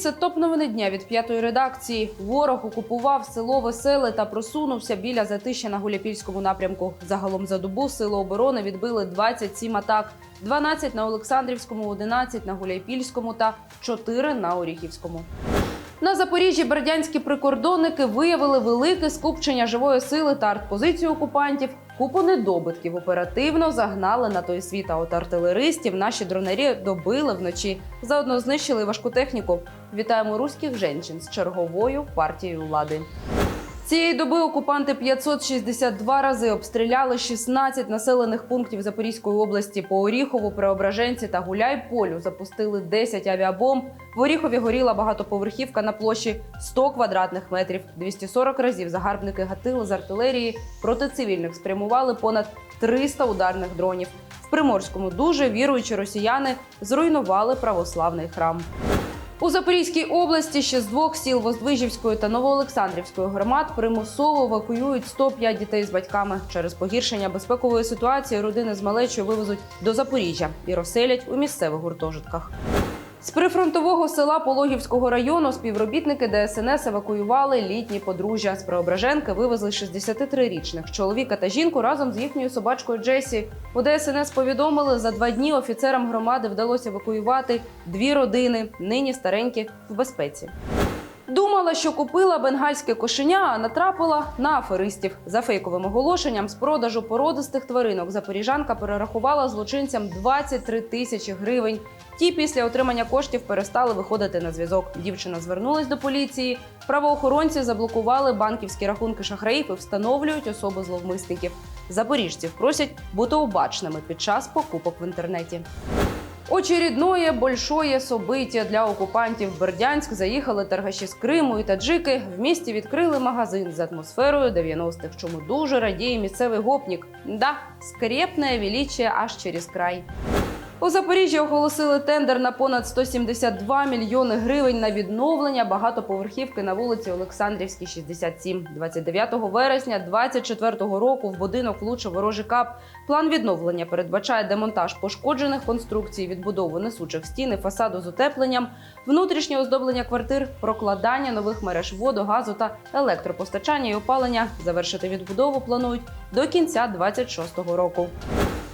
це топ новини дня від п'ятої редакції. Ворог окупував село Веселе та просунувся біля затища на Гуляпільському напрямку. Загалом за добу сили оборони відбили 27 атак, 12 на Олександрівському, 11 на Гуляйпільському та 4 на Оріхівському. На Запоріжжі бердянські прикордонники виявили велике скупчення живої сили та артпозицію окупантів. Купу недобитків оперативно загнали на той світ. А от артилеристів наші дронері добили вночі. Заодно знищили важку техніку. Вітаємо руських жінчин з черговою партією влади. Цієї доби окупанти 562 рази обстріляли 16 населених пунктів Запорізької області. По Оріхову, Преображенці та Гуляйполю запустили 10 авіабомб. В Оріхові горіла багатоповерхівка на площі 100 квадратних метрів. 240 разів загарбники гатили з артилерії. Проти цивільних спрямували понад 300 ударних дронів. В Приморському дуже віруючі росіяни зруйнували православний храм. У Запорізькій області ще з двох сіл Воздвижівської та Новоолександрівської громад примусово евакуюють 105 дітей з батьками. Через погіршення безпекової ситуації родини з малечою вивезуть до Запоріжжя і розселять у місцевих гуртожитках. З прифронтового села Пологівського району співробітники ДСНС евакуювали літні подружжя. З Преображенки вивезли 63-річних чоловіка та жінку разом з їхньою собачкою Джесі. У ДСНС повідомили, за два дні офіцерам громади вдалося евакуювати дві родини. Нині старенькі в безпеці. Думала, що купила бенгальське кошеня, а натрапила на аферистів. За фейковим оголошенням з продажу породистих тваринок запоріжанка перерахувала злочинцям 23 тисячі гривень. Ті після отримання коштів перестали виходити на зв'язок. Дівчина звернулась до поліції. Правоохоронці заблокували банківські рахунки шахраїв і встановлюють особи зловмисників. Запоріжців просять бути обачними під час покупок в інтернеті. Очередное большое событие для окупантів. Бердянськ заїхали торгаші з Криму і таджики. В місті відкрили магазин з атмосферою 90-х, чому дуже радіє місцевий гопнік. Да, скрепне величие аж через край. У Запоріжжі оголосили тендер на понад 172 мільйони гривень на відновлення багатоповерхівки на вулиці Олександрівській, 67. 29 вересня 24 року в будинок влучив ворожий кап. План відновлення передбачає демонтаж пошкоджених конструкцій, відбудову несучих стін і фасаду з утепленням, внутрішнє оздоблення квартир, прокладання нових мереж воду, газу та електропостачання і опалення. Завершити відбудову планують до кінця 26-го року.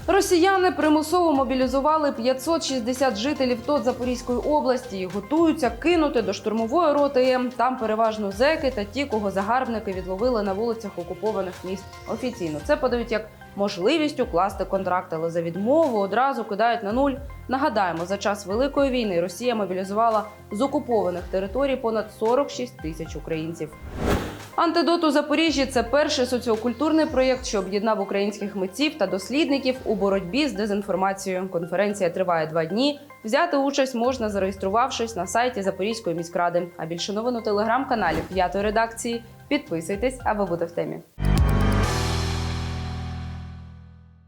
Росіяни примусово мобілізували 560 жителів ТОТ Запорізької області і готуються кинути до штурмової роти. Там переважно зеки та ті, кого загарбники відловили на вулицях окупованих міст. Офіційно це подають як можливість укласти контракт, але за відмову одразу кидають на нуль. Нагадаємо, за час великої війни Росія мобілізувала з окупованих територій понад 46 тисяч українців. Антидот у Запоріжжі це перший соціокультурний проєкт, що об'єднав українських митців та дослідників у боротьбі з дезінформацією. Конференція триває два дні. Взяти участь можна, зареєструвавшись на сайті Запорізької міськради. А більше новин у телеграм-каналі п'ятої редакції. Підписуйтесь, аби бути в темі.